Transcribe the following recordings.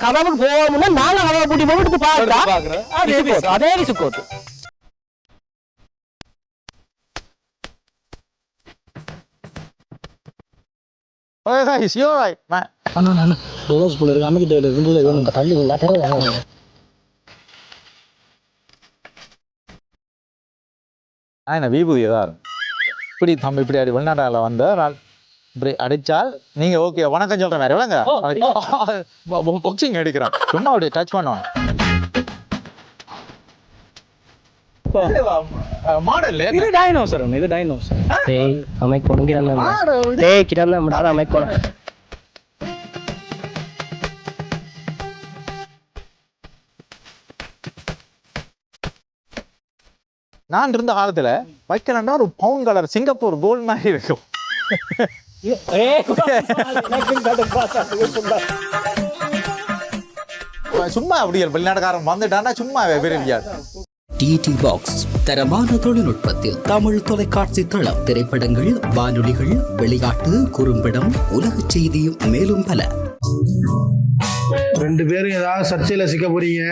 கதவுக்கு போகணும்னா நாங்க கதவை பூட்டி போட்டு எடுத்து பார்த்தா பாக்குறேன் விசுக்கோத்து, அதே விசுக்கோத்து okay guys you alright man அண்ணா அண்ணா டோஸ் போல இருக்கு. அமைக்கிட்ட இருந்தது வேணும் தள்ளி நான் தெரியல நான் என்ன விபூதி தான் இப்படி தம்பி இப்படி அடி வெளிநாட்டால வந்த அடிச்சால் நீங்க ஓகே வணக்கம் சொல்ற மாதிரி விளங்க. பாக்ஸிங் எடுக்கிறான் சும்மா அப்படியே டச் பண்ணுவான். மாடல் இது டைனோசர் இது டைனோசர் டேய் டேய். நான் இருந்த காலத்துல வைக்கலன்னா ஒரு பவுன் கலர் சிங்கப்பூர் கோல்ட் மாதிரி இருக்கும். சும்மா அப்படி வெளிநாட்டுக்காரன் வந்துட்டான்னா சும்மா விரும்பியாது டிடி பாக்ஸ் தரமான தொழில்நுட்பத்தில் தமிழ் தொலைக்காட்சி தளம். திரைப்படங்கள் வானொலிகள் விளையாட்டு குறும்படம் உலக செய்தி மேலும் பல. ரெண்டு பேரும் ஏதாவது சர்ச்சையில சிக்க போறீங்க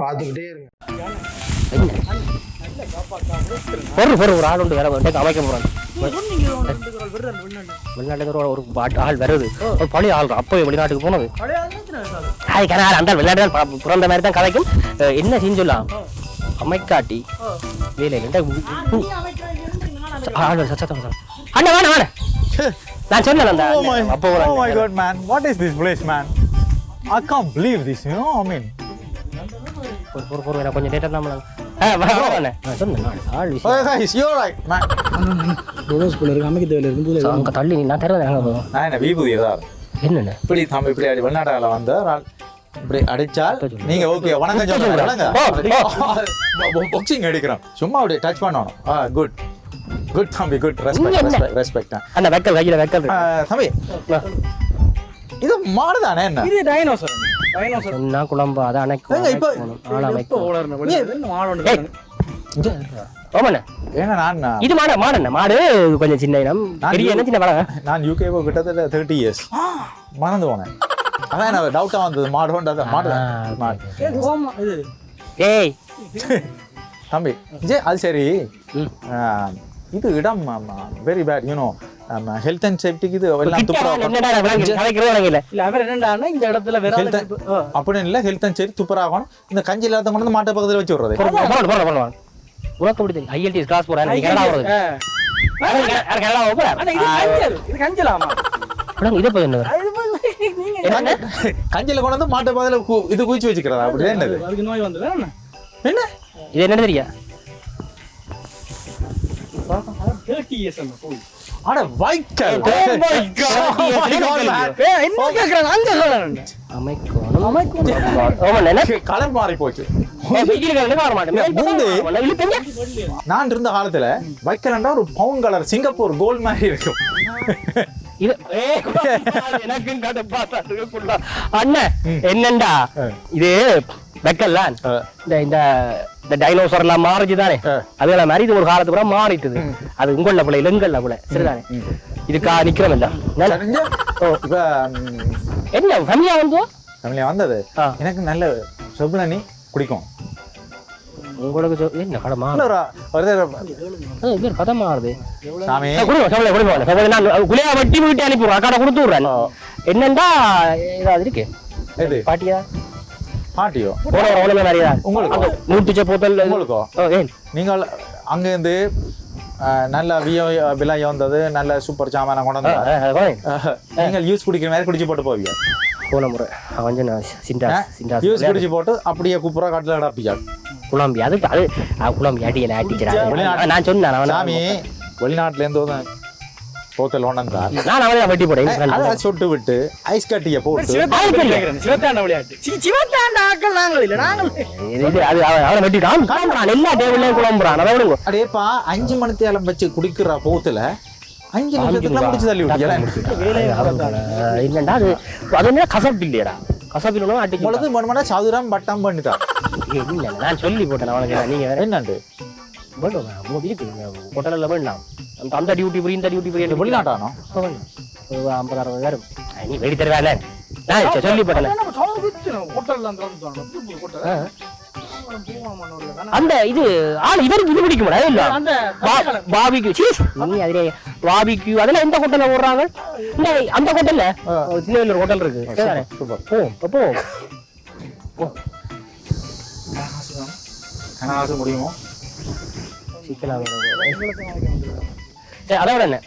பார்த்துக்கிட்டே இருங்க. பொறு பொறு ஒரு ஆள் உண்டு வேற வந்து அமைக்க போறாங்க வெளிநாட்டுக்கு ஒரு- ஆள் வருது. ஒரு பழைய ஆள் அப்போ வெளிநாட்டுக்கு போனது. அது கனால அந்த வெளிநாட்டு பிறந்த மாதிரி தான் கதைக்கும். என்ன செஞ்சுலாம் அமைக்காட்டி வேலையில் ஆள் சத்தம். அண்ணா நான் சொன்னேன் அந்த அப்போ பொறு பொறு பொறு கொஞ்சம் லேட்டாக தான் தள்ளி நீ நான் தருவேன் அங்கே போதும் நான் என்ன விபூதி ஏதாவது என்னண்ணே? இப்படி தம்பி இப்படி அடி வெளிநாட்டால வந்த இப்படி அடிச்சால் நீங்க ஓகே வணக்கம் சொல்லுங்க விளங்க பாக்ஸிங் எடுக்கிறோம் சும்மா அப்படியே டச் பண்ணணும். ஆ குட் குட் தம்பி குட் ரெஸ்பெக்ட்? ரெஸ்பெக்ட் அண்ணா வெக்கல் கையில் வெக்கல். தம்பி. இது மாடுதானே என்ன? இது டைனோசர் சொன்னா குழம்பு அதை நான் இது மாடு மாடு என்ன மாடு கொஞ்சம் சின்ன பெரிய என்ன சின்ன நான் யூகே கிட்டத்தட்ட தேர்ட்டி இயர்ஸ் மறந்து போனேன். அதான் எனக்கு டவுட்டா வந்தது. மாடு கொண்டது மாடு ஏய் தம்பி ஜே அது சரி. இது இடம் very bad you know health and சேஃப்டிக்கு இது எல்லாம் அப்படின்னு இல்லை ஹெல்த் அண்ட் சேஃப்டி துப்புராகணும் இந்த கஞ்சி இல்லாத கொண்டு வந்து மாட்டை பக்கத்தில் வச்சு விடுறது. உனக்கு அப்படி தெரியும்? ஐஎல்டிஎஸ் கிளாஸ் போறேன் நீ கனடா யார் கனடா போற? இது கஞ்சல். இது கஞ்சலாமா இதை என்ன? கஞ்சியில் கொண்டு வந்து மாட்டை பக்கத்தில் கு- இது குவிச்சு வச்சுக்கிறதா? அப்படி என்னது? என்ன என்ன? இது என்ன தெரியா? கலர் மாறி போச்சு. நான் இருந்த காலத்துல வைக்கலண்டா ஒரு பவுன் கலர் சிங்கப்பூர் கோல்ட் மாதிரி இருக்கும். இது ஏய், எனக்கு கதை பார்த்தா அண்ணன் என்னண்டா? இது வெக்கல்லாம். இந்த இந்த இந்த டைனோசர் எல்லாம் மாறிச்சு தானே ஆ. அதுல மாதிரி இது ஒரு காலத்துக்கு அப்புறம் மாறிட்டுது. அது உங்கள பிள்ளை இல்ல பிள்ளை சரிதானே? இதுக்கா நிக்கிறோம் இல்ல என்ன? ஃபேமிலியா வந்து family வந்தது. எனக்கு நல்ல செவ்வனி குடிக்கும். உங்களுக்கு என்ன கடை கதை மாறுது. சாமி. நான் குளியா வட்டி வீட்டு அனுப்பி விடுறேன் அக்காட கொடுத்து விடுறேன். என்னண்டா ஏதாவது இருக்கு? பாட்டியா? பாட்டியோ? போன உலக நிறையா உங்களுக்கு? நூற்றுச்ச போத்தல். உங்களுக்கோ? நீங்கள் அங்கேருந்து நல்ல வியோ விலை வந்தது நல்ல சூப்பர் சாமான கொண்டு ஆ, வந்தா ஆ, போய். நீங்கள் யூஸ் குடிக்கிற மாதிரி குடிச்சு போட்டு போவீங்க. போன முறை. கொஞ்சம் யூஸ் குடிச்சு போட்டு அப்படியே குப்புறா காட்டில் அடப்பியா குழம்பி அதுக்கு அது குழம்பி அடியல வெளிநாட்டு- நான் சொன்னேன் சாமி வெளிநாட்டுல இருந்து போத்தல் கொண்டா நான் அவனை வெட்டி போட்டேன் அதை சொட்டு விட்டு ஐஸ் கட்டியை போட்டு. சிவத்தாண்ட விளையாட்டு. சிவத்தாண்ட ஆக்கள் நாங்கள் இல்ல நாங்கள் அது அவனை வெட்டிட்டான் குழம்புறான் எல்லா டேபிள்லையும் குழம்புறான். அதை விடுங்க. அடேப்பா அஞ்சு மணி தேலம் வச்சு குடிக்கிற போத்துல. அஞ்சு நிமிஷத்துல முடிச்சு தள்ளி விட்டீங்களா என்னண்டா அது அது? என்ன கசப்பு இல்லையடா? கசப்பு இல்லைன்னா அடிச்சு உங்களுக்கு மணி சதுரம் பட்டம் பண்ணிட்டா. இல்ல நான் சொல்லி போட்டேன் அவனுக்கு. நீங்க வேற என்னண்டு? வேண்டும் மூணு இருக்கு ஹோட்டலில் வேண்டாம் அந்த அந்த டியூட்டி ஃப்ரீ இந்த டியூட்டி ஃப்ரீ வெளிநாட்டானோ? ஐம்பதாயிரம் வரும் நீ வெடி தருவேன் நான் வித்துறோம் ஹோட்டல்ல அந்த இது ஆள் இவருக்கு இது பிடிக்க முடியாது இல்ல பாபிக்கு நீ அதிலே பாபிக்கு அதெல்லாம் எந்த ஹோட்டல்ல போடுறாங்க? இந்த அந்த ஹோட்டல்ல சின்ன ஒரு ஹோட்டல் இருக்கு? சூப்பர். போ கனகாசு முடியுமோ? சிக்கலாம் சரி அதோட என்ன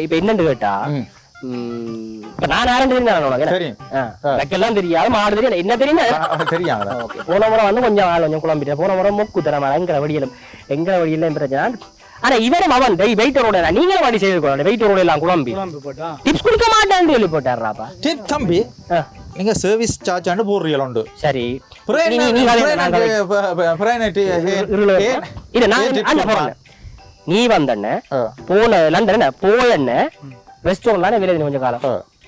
இப்ப என்னன்னு கேட்டா இப்ப நான் யாரும் தெரியும் உனக்கு என்ன? தெரியும் ஆ, எனக்கெல்லாம் தெரியாது மாடு தெரியும் என்ன தெரியும் தெரியும் போன முறை வந்து கொஞ்சம் ஆள் கொஞ்சம் குழம்பிட்டேன் போன முறை மூக்கு தரமா எங்கிற வழியிலும் எங்கிற வழியில பிரச்சனை ஆனா இவனும் அவன் நீங்களும் வாடி செய்து வெயிட் ரோட எல்லாம் குழம்பி டிப்ஸ் குடிக்க மாட்டேன்னு சொல்லி போட்டாருப்பா டிப் தம்பி நீங்க சர்வீஸ் சார்ஜ் ஆண்டு போடுறீங்க உண்டு சரி இல்ல நான் அந்த போறேன் நீ வந்தண்ணே போன லண்டன் போயண்ணே ரெஸ்டாரண்ட்ல வேலை கொஞ்சம் காலம்.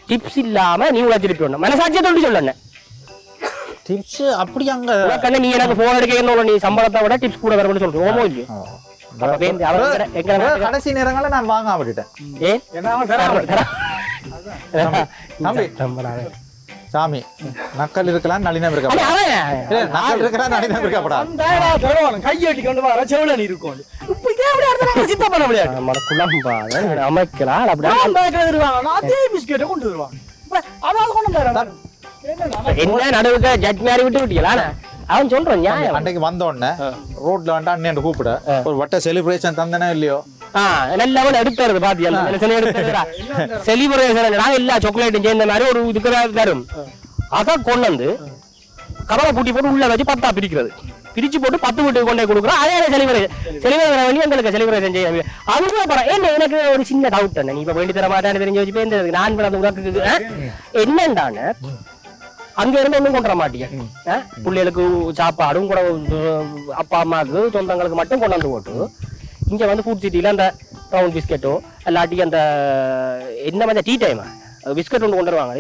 டிப்ஸ் இல்லாம நீ உள்ள திருப்பி வரணும் மனசாட்சியை தொட்டு சொல்லண்ணே டிப்ஸ் அப்படி அங்க உனக்கு நீ எனக்கு போன் எடுக்க நீ சம்பளத்தை விட டிப்ஸ் கூட வரும்னு சொல்றேன் ஓமோ இல்லையோ? கடைசி நேரங்கள்ல நான் வாங்க விட்டுட்டேன். ஏன்? சாமி நக்கல் இருக்கலாம் நளினம் இருக்க நக்கல் இருக்கலாம் நளினம் தருவான் கையட்டி கொண்டு வர இருக்கும். அமைக்கலாம் அப்படியே நான் பிஸ்கெட்டை கொண்டு அதாவது கொண்டு என்ன நடுவுக்கு? ஜட் மாதிரி விட்டு விட்டீங்களா? அவன் சொல்றான் அன்னைக்கு வந்த உடனே ரோட்ல வந்து அண்ணன் கூப்பிட. ஒரு வட்ட செலிப்ரேஷன் தந்தனே இல்லையோ? நல்லவன் எடுத்துறது பாத்தியா? மனுஷனே எடுத்துறா செலிப்ரேஷன் நான் எல்லா சாக்லேட்டும் சேர்ந்த மாதிரி ஒரு இதுக்கு தரும். அதான் கொண்டு வந்து கவலை பூட்டி போட்டு உள்ள வச்சு பத்தா பிரிக்கிறது. பிரிச்சு போட்டு பத்து வீட்டுக்கு கொண்டே கொடுக்குறோம். அதே செலிப்ரேஷன் செலிப்ரேஷன் பண்ணி எங்களுக்கு செலிப்ரேஷன் செய்ய அதுவும் அப்புறம் என்ன எனக்கு ஒரு சின்ன டவுட் என்ன? நீ இப்ப வேண்டி தர மாட்டேன்னு தெரிஞ்சு வச்சு இந்த நான் பண்ண உனக்கு? என்னண்டான? அங்க இருந்து ஒண்ணும் கொண்டு வர மாட்டீங்க? பிள்ளைகளுக்கு சாப்பாடும் கூட அப்பா அம்மாவுக்கு சொந்தங்களுக்கு மட்டும் கொண்டு வந்து போட்டு இங்க வந்து ஃபுட் சிட்டில அந்த ப்ரௌன் பிஸ்கெட்டோ இல்லாட்டி அந்த என்ன மாதிரி டீ டைம் பிஸ்கட் ஒன்று கொண்டு வருவாங்க?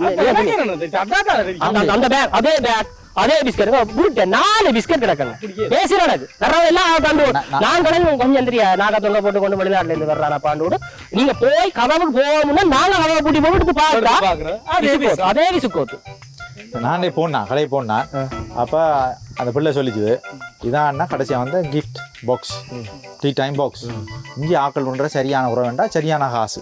அந்த பேக் அதே பேக் அதே பிஸ்கட் புரிட்ட நாலு பிஸ்கட் கிடக்குங்க. பேசி நடக்கு. வர்றவங்க எல்லாம் கண்டு நான் கடந்து கொஞ்சம் தெரியா? நாங்க தொங்க போட்டு கொண்டு வெளிநாட்டுல இருந்து வர்றான பாண்டோடு நீங்க போய் கதவுக்கு போகணும்னா நாங்க கதவை பூட்டி போட்டு பார்த்தா அதே விசுக்கோத்து, அதே விசுக்கோத்து. நானே போனேன் கடைக்கு போனேன் அப்ப அந்த பிள்ளை சொல்லிச்சுது இதான் கடைசியா வந்து gift box tea time box இங்கே ஆக்கள் பண்ற சரியான உறவு வேண்டாம் சரியான காசு.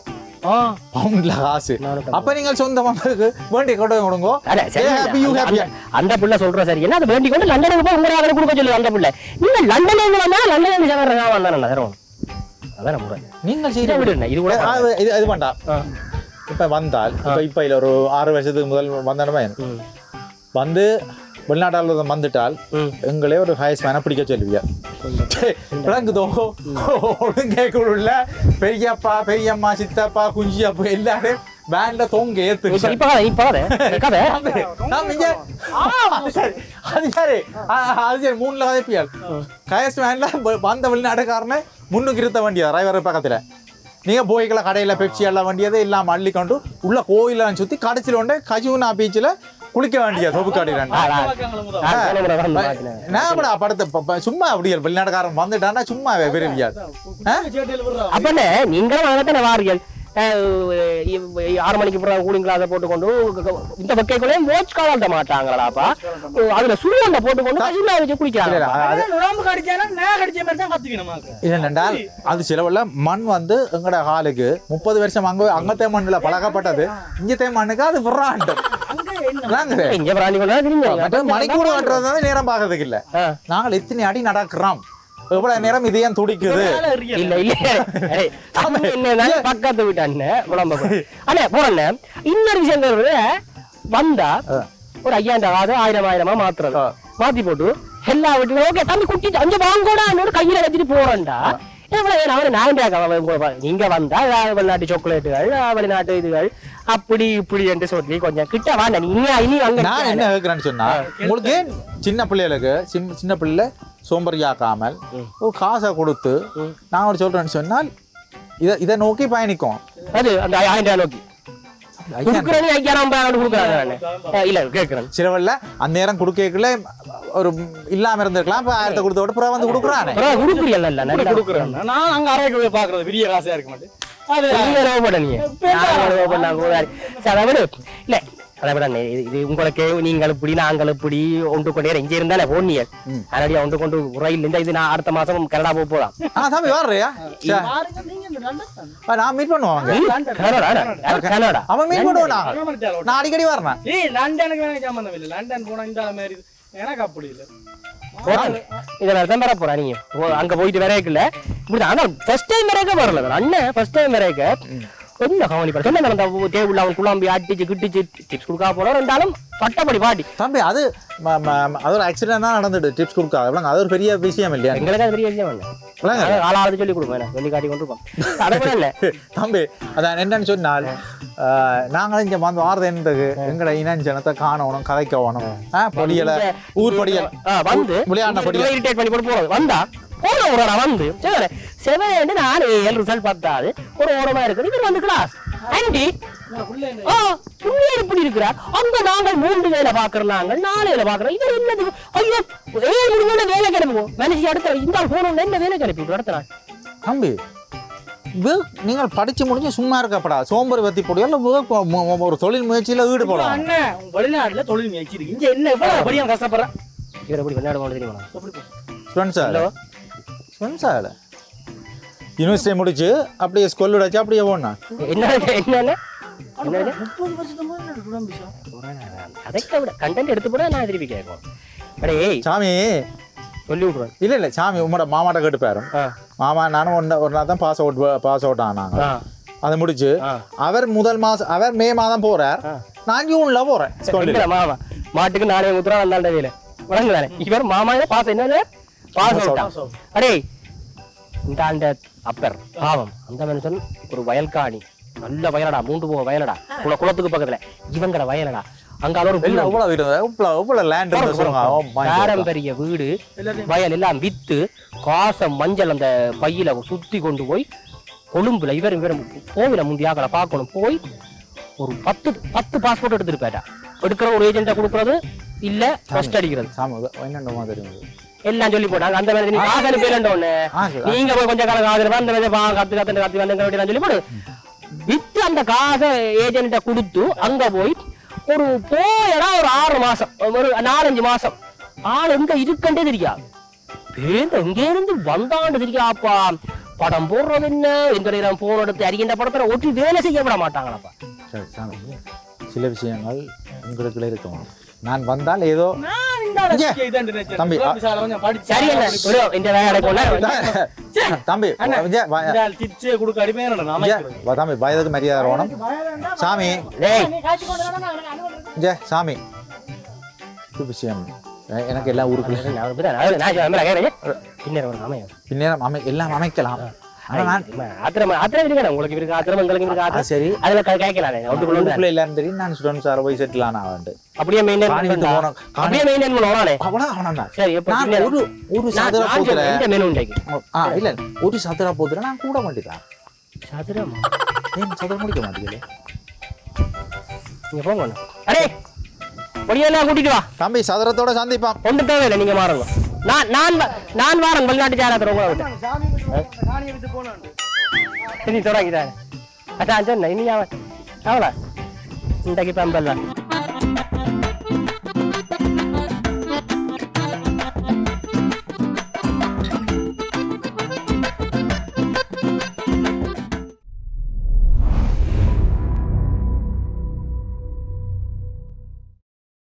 பவுண்ட்ல காசு. அப்ப நீங்கள் சொந்தமா இருக்கு வேண்டிய கொண்டு கொடுங்க. அந்த- ஹாப்பி அந்த- அந்த பிள்ளை சொல்ற சரி. என்ன அது வேண்டி கொண்டு லண்டனுக்கு போய் உங்க கொடுக்க சொல்லு அந்த பிள்ளை. நீங்க லண்டன்ல இருந்து வந்தா லண்டன்ல இருந்து சேவர வந்தானே தரும் அதான் முறை நீங்கள் இதை செய்ய விடுண்ணே, இது கூட இது இது வேண்டாம். இப்ப வந்தால் இப்ப இப்ப இல்ல ஒரு ஆறு வருஷத்துக்கு முதல் வந்தாலுமே வந்து வெளிநாட்டால் வந்துட்டால். எங்களே ஒரு ஹையஸ்ட் மேன பிடிக்க சொல்லுவியா? விளங்குதோ? ஒழுங்கேக்குள்ள பெரியப்பா பெரியம்மா சித்தப்பா குஞ்சி அப்பா எல்லாரும் பேண்ட்ல தொங்க ஏத்து இப்ப இப்ப கதை, இப்ப கதை, கதை. நாம இங்க- அது சரி, அது சரி. மூணுல கதைப்பியால் கயஸ் வேன்ல வந்த வெளிநாட்டுக்காரனை முன்னுக்கு இருத்த வண்டியா? டிரைவர் பக்கத்துல. நீங்க போய்க்கல கடையில பெப்சி எல்லாம் வண்டியது எல்லாம் அள்ளி கொண்டு உள்ள கோயிலாம் சுத்தி கடைசியில் கொண்டு கஜுனா பீச்சில் குளிக்க வேண்டிய வந்து மாத்தினேன். நான் கூட படத்தை சும்மா அப்படி வெளிநாட்டுக்காரன் வந்துட்டான்னா சும்மா விரும்பியார் அப்பண்ணே நீங்களும் வாரியல் ஆறு மணிக்கு அப்புறம் கூலிங் கிளாஸை போட்டுக்கொண்டு இந்த வக்கைக்குள்ளேயும் வாட்ச் காலாட்ட மாட்டாங்களாப்பா அதுல சுடுவண்ட போட்டுக்கொண்டு கசிலா வச்சு குடிக்கிறாங்க உடம்பு கடிச்சானா நான் கடிச்ச மாதிரி தான் கத்துக்கணும் இல்லைன்றால் அது சிலவல்ல மண் வந்து எங்கட காலுக்கு முப்பது வருஷம் அங்க அங்கத்தே மண்ணுல பழக்கப்பட்டது. இங்கத்தே மண்ணுக்கு அது விடுறான்ட்டு மணிக்கூட கட்டுறது வந்து நேரம் பார்க்கறதுக்கு இல்ல. நாங்கள் எத்தனை அடி நடக்கிறோம்? எவ்வளவு நேரம் இது ஏன் துடிக்குது இல்ல இல்ல. ஏய், அது என்னன்னா பக்கத்து வீட்டு அண்ணன் அண்ணே போறண்ணே. இன்னொரு விஷயம் வந்தா ஒரு ஐயாயிரம் ரூபாய் ஆயிரம் ஆயிரமா மாத்துறது மாத்தி போட்டு எல்லா வீட்டுல ஓகே தம்பி குட்டிட்டு அஞ்சு வாங்கோடா கையில வச்சுட்டு போறேன்டா. நான் நான் நீங்க வந்தா வெளிநாட்டு சாக்லேட்டுகள் வெளிநாட்டு இதுகள் அப்படி இப்படி என்று சொல்லி கொஞ்சம் கிட்ட வாங்க நீ இனி அங்க நான் என்ன கேட்கிறேன்னு சொன்னா உங்களுக்கு சின்ன பிள்ளைகளுக்கு சின்ன பிள்ளை சோம்பறியாக்காமல் ஒரு காசை கொடுத்து நான் ஒரு சொல்றேன்னு சொன்னால் இதை இதை நோக்கி பயணிக்கும். அது அந்த ஆயிரம் நோக்கி. ஐயாயிரம் கொடுக்குறாங்க இல்ல கேட்கிறேன் சிலவல்ல அந்த நேரம் கொடுக்கல ஒரு இல்லாம இருந்திருக்கலாம் இப்ப ஆயிரத்தை கொடுத்த விட அப்புறம் வந்து கொடுக்குறானே? குடுக்குறியல்ல இல்ல நல்லா கொடுக்குறேன் நான் அங்க அறைக்கு போய் பாக்குறது பெரிய காசையா இருக்க மாட்டேன். உங்களுக்கு நீங்கள் இப்படி நாங்கள் இப்படி ஒன்று கொண்டே இங்க இருந்தாலே ம். அதனால ஒன்று கொண்டு ரயில் இந்த இது நான் அடுத்த மாசம் கனடா போக போலாம். ஆ தம்பி வர்றியா? நான் மீட் பண்ணுவாங்க கனடா கனடா. அவன் மீட் பண்ணுவானா? நான் அடிக்கடி வரேன் லண்டனுக்கு சம்பந்தம் இல்லை. லண்டன் போனா இந்த மாதிரி. எனக்கு அப்படி இல்லை இதுல தான் வர போறா நீங்க. அங்க போயிட்டு வரைக்கல இப்படி ஆனா ஃபர்ஸ்ட் டைம் வரைக்க வரல. அண்ணன் ஃபர்ஸ்ட் டைம் வரைக்க கொஞ்சம் கவனி பண்ண சொன்ன அந்த டேபிள் அவன் குழம்பி அடிச்சு கிட்டிச்சு டிப்ஸ் கொடுக்கா போல ரெண்டாலும் பட்டப்படி பாட்டி. தம்பி அது அது ஒரு ஆக்சிடென்ட் தான் நடந்துட்டு டிப்ஸ் கொடுக்காது விளங்க அது ஒரு பெரிய விஷயம் இல்லையா? எங்களுக்கு அது பெரிய விஷயம் இல்லை. ஆளாவது சொல்லி கொடுப்போம் என்ன சொல்லி காட்டி கொண்டு இருப்போம் அதை கூட இல்ல தம்பி அதான் என்னன்னு சொன்னால் நாங்களும் இங்க வந்து வாரது என்னது? எங்கட இனஞ்சனத்தை காணணும் கதைக்கணும். ஆ, பொடியலை ஊர் பொடியல். வந்து. விளையாண்ட பொடியல். இரிட்டேட் பண்ணி போட்டு போறது வந்தா போன ஒரு வந்து சரி செவன் நான் ஏழு ரிசல்ட் பார்த்தாது ஒரு ஓரமா இருக்கு இவர் வந்து கிளாஸ் ஆண்டி எப்படி இருக்கிறார் அங்க நாங்கள் மூன்று வேலை பாக்குறோம் நாங்கள் நாலு வேலை பாக்குறோம் இவர் என்னது? ஐயோ ஏழு முடிஞ்சோட வேலை கிளம்புவோம் மேனேஜ் அடுத்த இந்த போனோம்னா என்ன வேலை கிளப்பி விட்டு அடுத்த நாள். தம்பி work நீங்கள் படிச்சு முடிஞ்சு சும்மா இருக்கப்படா. சோம்பேறி பத்தி பொடியல் ஒரு தொழில் முயற்சியில ஈடுபடலாம் அண்ணன் உங்க வெளிநாட்டுல தொழில் முயற்சி இருக்கு. இங்க என்ன இவ்வளவு படியா கஷ்டப்படுறேன்? இவர் எப்படி விளையாட போன தெரியுமா? ஸ்டூடெண்ட்ஸா ஹலோ? ஸ்டூடெண்ட்ஸா யூனிவர்சிட்டி முடிச்சு அப்படியே ஸ்கூல் வச்சு அப்படியே போனா என்ன ஏய் சாமி. சொல்லி விட்ருவேன் இல்ல இல்ல சாமி உங்களோட மாமாட்ட கேட்டுப்பாரு ஆ. மாமா நானும் ஒன்று ஒரு நாள் தான் பாஸ் அவுட் பாஸ் அவுட் ஆனாங்க. அதை முடிச்சு அவர் முதல் மாசம் அவர் மே மாதம் போறார். நான் ஜூன்ல போறேன். மாமா மாட்டுக்கு நானே முத்துறா வந்தாண்ட வேலை வழங்குதானே இவர் மாமா பாஸ் என்ன பாஸ் அவுட்டா அடே இந்த ஆண்ட அப்பர் பாவம். அந்த மனுஷன் ஒரு வயல்காணி. நல்ல வயலடா மூன்று போக வயலடா. குள குளத்துக்கு பக்கத்துல. இவங்கட வயலடா. அங்கால ஒரு வீடு. எவ்வளவு வீடு? லேண்ட். பாரம்பரிய வீடு. வயல் எல்லாம் வித்து காசம் மஞ்சள் அந்த பையில சுத்தி கொண்டு போய் கொழும்புல இவர் இவர் கோவில முந்தியாக்களை பார்க்கணும். போய் ஒரு பத்து பத்து பாஸ்போர்ட் எடுத்துட்டு போயிட்டா எடுக்கிற ஒரு ஏஜென்ட்டை கொடுக்கறது இல்ல ஃபர்ஸ்ட் அடிக்கிறது? என்னென்னமா தெரியும் எல்லாம் சொல்லி போட்டாங்க. அந்த மாதிரி நீ காசு அனுப்பிடல ஒண்ணு. நீங்க போய் கொஞ்சம் காலம் காசு அந்த மாதிரி கத்து கத்து கத்து வந்து சொல்லி போடு. வித்து அந்த காசை ஏஜென்ட்ட கொடுத்து அங்க போய் ஒரு போயடா ஒரு ஆறு மாசம் ஒரு நாலஞ்சு மாசம். ஆள் எங்க இருக்கண்டே தெரியாது பேருந்து எங்க இருந்து வந்தாண்டு தெரியாப்பா. படம் போடுறது என்ன எந்த நேரம் போன் எடுத்து அறிகின்ற படத்துல ஒட்டி வேலை செய்ய விட மாட்டாங்களாப்பா. சரி, சாமி. சில விஷயங்கள் உங்களுக்குள்ள இருக்கும் நான் வந்தால் ஏதோ இங்க. தம்பி, தம்பி தம்பி வயதுக்கு மரியாதை வேணும் சாமி. சாமி. இது விஷயம். எனக்கு எல்லாம் ஊருக்குள்ள அமையும் பின்னேரம் அமை எல்லாம் அமைக்கலாம் அப்படியே மெயின்டைன் காணி விட்டு பண்ணா போனோம். காணி அப்படியே மெயின்டைன் பண்ணுவானே அவனா அவனா தான் சரி ஒரு ஒரு சதுர போதுல சொல்றேன், இந்த மெனு உண்டாக்கி? ஆ இல்ல ஒரு சதுர போதுல நான் கூட மாட்டேதான் சதுரம்? ஏன் சதுரம் முடிக்க நீங்க போங்க. அடே! பொடியெல்லாம் கூட்டிட்டு வா. தம்பி சதுரத்தோட சந்திப்பான் ஒன்று தேவையில்லை நீங்க மாறுங்க. நான் நான் நான் வாரன் வெளிநாட்டு சேராத்திரம் உங்களை விட்டு. நீ தொடங்கிட்டாரு அதான் சொன்னேன் இனி அவன் அவளா? இன்றைக்கு பம்பல் தான்.